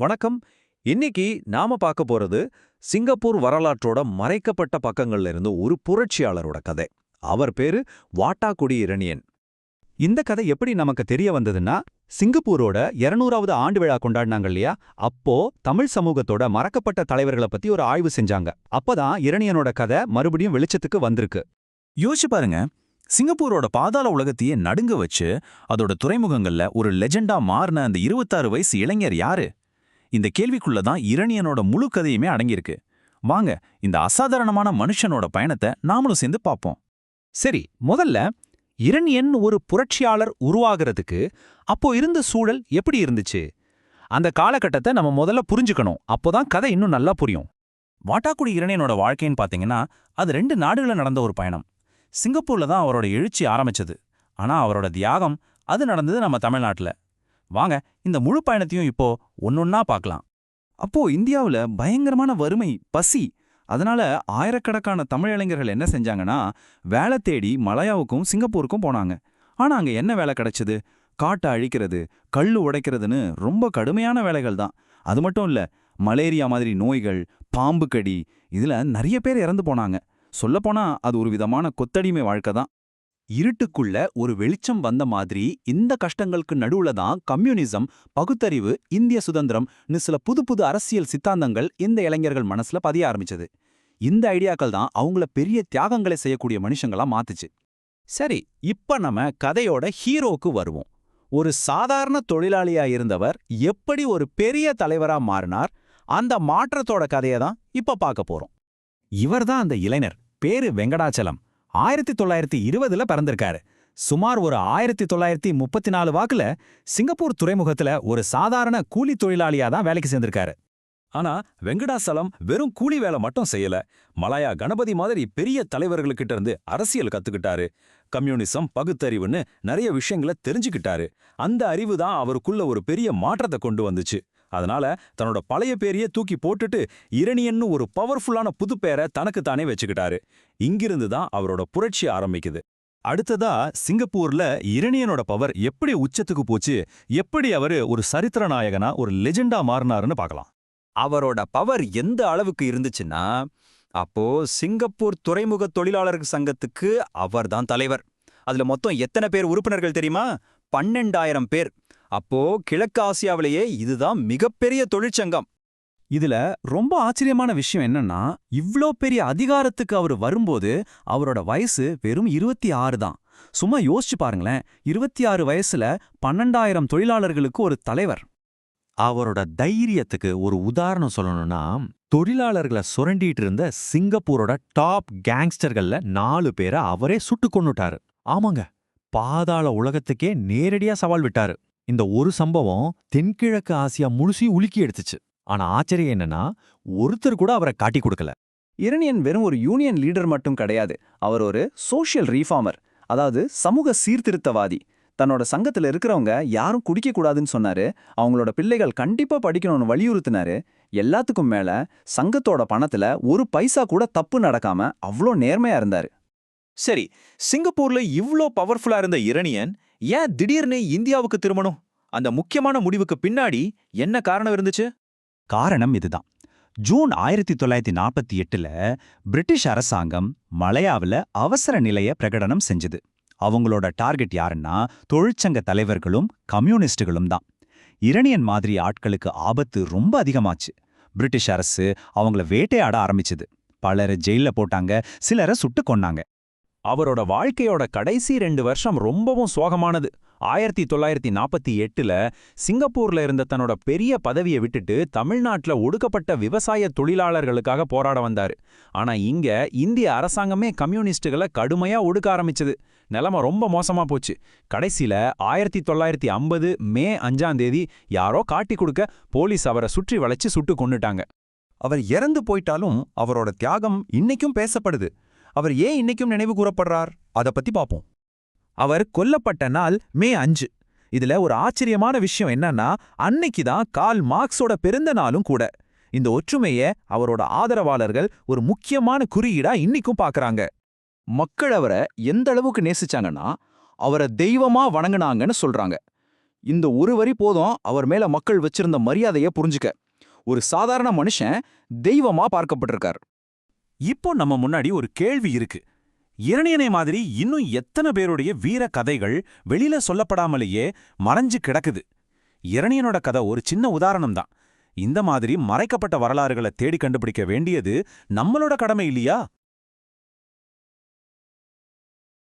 வணக்கம். இன்னைக்கு நாம பார்க்க போறது சிங்கப்பூர் வரலாற்றோட மறைக்கப்பட்ட பக்கங்கள்ல இருந்து ஒரு புரட்சியாளரோட கதை. அவர் பேரு வாட்டாக்குடி இரணியன். இந்த கதை எப்படி நமக்கு தெரிய வந்ததுன்னா சிங்கப்பூரோட 200வது ஆண்டு விழா கொண்டாடினாங்க இல்லையா? அப்போ தமிழ் சமூகத்தோட மறக்கப்பட்ட தலைவர்களை பத்தி ஒரு ஆய்வு செஞ்சாங்க. அப்பதான் இரணியனோட கதை மறுபடியும் வெளிச்சத்துக்கு வந்திருக்கு. யோசிச்சு பாருங்க. சிங்கப்பூரோட பாதாள உலகத்தையே நடுங்க வச்சு அதோட துறைமுகங்கள்ல ஒரு லெஜெண்டா மாறின அந்த 26 வயசு இளைஞர் யாரு? இந்த கேள்விக்குள்ள தான் இரணியனோட முழு கதையுமே அடங்கியிருக்கு. வாங்க இந்த அசாதாரணமான மனுஷனோட பயணத்தை நாமளும் சேர்ந்து பார்ப்போம். சரி முதல்ல இரணியன் ஒரு புரட்சியாளர் உருவாகிறதுக்கு அப்போ இருந்த சூழல் எப்படி இருந்துச்சு? அந்த காலகட்டத்தை நம்ம முதல்ல புரிஞ்சுக்கணும். அப்போதான் கதை இன்னும் நல்லா புரியும். வாட்டாக்குடி இரணியனோட வாழ்க்கைன்னு பாத்தீங்கன்னா அது ரெண்டு நாடுகள நடந்த ஒரு பயணம். சிங்கப்பூர்ல தான் அவரோட எழுச்சி ஆரம்பிச்சது. ஆனா அவரோட தியாகம் அது நடந்தது நம்ம தமிழ்நாட்டுல. வாங்க இந்த முழு பயணத்தையும் இப்போ ஒன்னொன்னா பார்க்கலாம். அப்போ இந்தியாவுல பயங்கரமான வறுமை பசி. அதனால ஆயிரக்கணக்கான தமிழ் இளைஞர்கள் என்ன செஞ்சாங்கன்னா வேலை தேடி மலையாவுக்கும் சிங்கப்பூருக்கும் போனாங்க. ஆனா அங்க என்ன வேலை கிடைச்சது? காட்டை அழிக்கிறது கல்லு உடைக்கிறதுன்னு ரொம்ப கடுமையான வேலைகள் தான். அது மட்டும் இல்ல மலேரியா மாதிரி நோய்கள் பாம்பு கடி இதுல நிறைய பேர் இறந்து போனாங்க. சொல்லப்போனா அது ஒரு விதமான கொத்தடிமை வாழ்க்கை தான். இருட்டுக்குள்ள ஒரு வெளிச்சம் வந்த மாதிரி இந்த கஷ்டங்களுக்கு நடுவுல தான் கம்யூனிசம் பகுத்தறிவு இந்திய சுதந்திரம்னு சில புது புது அரசியல் சித்தாந்தங்கள் இந்த இளைஞர்கள் மனசுல பதிய ஆரம்பிச்சது. இந்த ஐடியாக்கள் தான் அவங்கள பெரிய தியாகங்களை செய்யக்கூடிய மனுஷங்களா மாத்துச்சு. சரி இப்ப நம்ம கதையோட ஹீரோக்கு வருவோம். ஒரு சாதாரண தொழிலாளியா இருந்தவர் எப்படி ஒரு பெரிய தலைவரா மாறினார்? அந்த மாற்றத்தோட கதையை தான் இப்ப பார்க்க போறோம். இவர்தான் அந்த இளைஞர். பேரு வெங்கடாச்சலம். ஆயிரத்தி தொள்ளாயிரத்தி இருபதுல பிறந்திருக்காரு. சுமார் ஒரு ஆயிரத்தி தொள்ளாயிரத்தி முப்பத்தி நாலு வாக்குல சிங்கப்பூர் துறைமுகத்துல ஒரு சாதாரண கூலி தொழிலாளியா தான் வேலைக்கு சேர்ந்திருக்காரு. ஆனா வெங்கடாசலம் வெறும் கூலி வேலை மட்டும் செய்யல. மலாயா கணபதி மாதிரி பெரிய தலைவர்களுக்கிட்ட இருந்து அரசியல் கத்துக்கிட்டாரு. கம்யூனிசம் பகுத்தறிவுன்னு நிறைய விஷயங்களை தெரிஞ்சுக்கிட்டாரு. அந்த அறிவு தான் அவருக்குள்ள ஒரு பெரிய மாற்றத்தை கொண்டு வந்துச்சு. அதனால தன்னோட பழைய பேரையே தூக்கி போட்டுட்டு இரணியன்னு ஒரு பவர்ஃபுல்லான புது பேரை தனக்கு தானே வச்சுக்கிட்டாரு. இங்கிருந்து தான் அவரோட புரட்சி ஆரம்பிக்குது. அடுத்ததா சிங்கப்பூர்ல இரணியனோட பவர் எப்படி உச்சத்துக்கு போச்சு எப்படி அவரு ஒரு சரித்திர நாயகனா ஒரு லெஜெண்டா மாறினாருன்னு பார்க்கலாம். அவரோட பவர் எந்த அளவுக்கு இருந்துச்சுன்னா அப்போ சிங்கப்பூர் துறைமுக தொழிலாளர் சங்கத்துக்கு அவர்தான் தலைவர். அதுல மொத்தம் எத்தனை பேர் உறுப்பினர்கள் தெரியுமா? பன்னெண்டாயிரம் பேர். அப்போ கிழக்கு ஆசியாவிலேயே இதுதான் மிகப்பெரிய தொழிற்சங்கம். இதுல ரொம்ப ஆச்சரியமான விஷயம் என்னன்னா இவ்ளோ பெரிய அதிகாரத்துக்கு அவர் வரும்போது அவரோட வயசு வெறும் இருபத்தி ஆறு தான். சும்மா யோசிச்சு பாருங்களேன் இருபத்தி ஆறு வயசுல பன்னெண்டாயிரம் தொழிலாளர்களுக்கு ஒரு தலைவர். அவரோட தைரியத்துக்கு ஒரு உதாரணம் சொல்லணும்னா தொழிலாளர்களை சுரண்டிட்டு இருந்த சிங்கப்பூரோட டாப் கேங்ஸ்டர்கள்ல நாலு பேரை அவரே சுட்டு கொன்னுட்டாரு. ஆமாங்க பாதாள உலகத்துக்கே நேரடியா சவால் விட்டாரு. இந்த ஒரு சம்பவம் தென்கிழக்கு ஆசியா முழுசி உலுக்கி எடுத்துச்சு. ஆனா ஆச்சரியம் என்னன்னா ஒருத்தர் கூட அவரை காட்டி கொடுக்கல. இரணியன் வெறும் ஒரு யூனியன் லீடர் மட்டும் கிடையாது. அவர் ஒரு சோஷியல் ரீஃபார்மர் அதாவது சமூக சீர்திருத்தவாதி. தன்னோட சங்கத்துல இருக்கிறவங்க யாரும் குடிக்க கூடாதுன்னு சொன்னாரு. அவங்களோட பிள்ளைகள் கண்டிப்பா படிக்கணும்னு வலியுறுத்தினாரு. எல்லாத்துக்கும் மேல சங்கத்தோட பணத்துல ஒரு பைசா கூட தப்பு நடக்காம அவ்ளோ நேர்மையா இருந்தாரு. சரி சிங்கப்பூர்ல இவ்ளோ பவர்ஃபுல்லா இருந்த இரணியன் ஏன் திடீர்னு இந்தியாவுக்கு திரும்பணும்? அந்த முக்கியமான முடிவுக்கு பின்னாடி என்ன காரணம் இருந்துச்சு? காரணம் இதுதான். ஜூன் ஆயிரத்தி தொள்ளாயிரத்தி நாற்பத்தி எட்டுல பிரிட்டிஷ் அரசாங்கம் மலையாவுல அவசர நிலைய பிரகடனம் செஞ்சது. அவங்களோட டார்கெட் யாருன்னா தொழிற்சங்க தலைவர்களும் கம்யூனிஸ்டுகளும் தான். இரணியன் மாதிரி ஆட்களுக்கு ஆபத்து ரொம்ப அதிகமாச்சு. பிரிட்டிஷ் அரசு அவங்கள வேட்டையாட ஆரம்பிச்சது. பலரை ஜெயில போட்டாங்க சிலரை சுட்டு கொன்னாங்க. அவரோட வாழ்க்கையோட கடைசி ரெண்டு வருஷம் ரொம்பவும் சோகமானது. ஆயிரத்தி தொள்ளாயிரத்தி நாற்பத்தி எட்டுல சிங்கப்பூர்ல இருந்த தன்னோட பெரிய பதவியை விட்டுட்டு தமிழ்நாட்டுல ஒடுக்கப்பட்ட விவசாய தொழிலாளர்களுக்காக போராட வந்தாரு. ஆனா இங்க இந்திய அரசாங்கமே கம்யூனிஸ்டுகளை கடுமையா ஒடுக்க ஆரம்பிச்சது. நிலைமை ரொம்ப மோசமா போச்சு. கடைசியில ஆயிரத்தி தொள்ளாயிரத்தி ஐம்பது மே அஞ்சாம் தேதி யாரோ காட்டி கொடுக்க போலீஸ் அவரை சுற்றி வளைச்சு சுட்டு கொண்டுட்டாங்க அவர் இறந்து போயிட்டாலும் அவரோட தியாகம் இன்னைக்கும் பேசப்படுது. அவர் ஏன் இன்னைக்கும் நினைவு கூறப்படுறார்? அத பத்தி பாப்போம். அவர் கொல்லப்பட்ட நாள் மே அஞ்சு. இதுல ஒரு ஆச்சரியமான விஷயம் என்னன்னா அன்னைக்கு தான் கால் மார்க்ஸோட பிறந்த நாளும் கூட. இந்த ஒற்றுமைய அவரோட ஆதரவாளர்கள் ஒரு முக்கியமான குறியீடா இன்னைக்கும் பார்க்கறாங்க மக்கள் அவரை எந்த அளவுக்கு நேசிச்சாங்கன்னா அவரை தெய்வமா வணங்குனாங்கன்னு சொல்றாங்க. இந்த ஒரு வரி போதும் அவர் மேல மக்கள் வச்சிருந்த மரியாதைய புரிஞ்சுக்க. ஒரு சாதாரண மனுஷன் தெய்வமா பார்க்கப்பட்டிருக்கார். இப்போ நம்ம முன்னாடி ஒரு கேள்வி இருக்கு. இரணியனை மாதிரி இன்னும் எத்தனை பேருடைய வீர கதைகள் வெளியில சொல்லப்படாமலேயே மறைஞ்சு கிடக்குது. இரணியனோட கதை ஒரு சின்ன உதாரணம் தான். இந்த மாதிரி மறைக்கப்பட்ட வரலாறுகளை தேடி கண்டுபிடிக்க வேண்டியது நம்மளோட கடமை இல்லையா?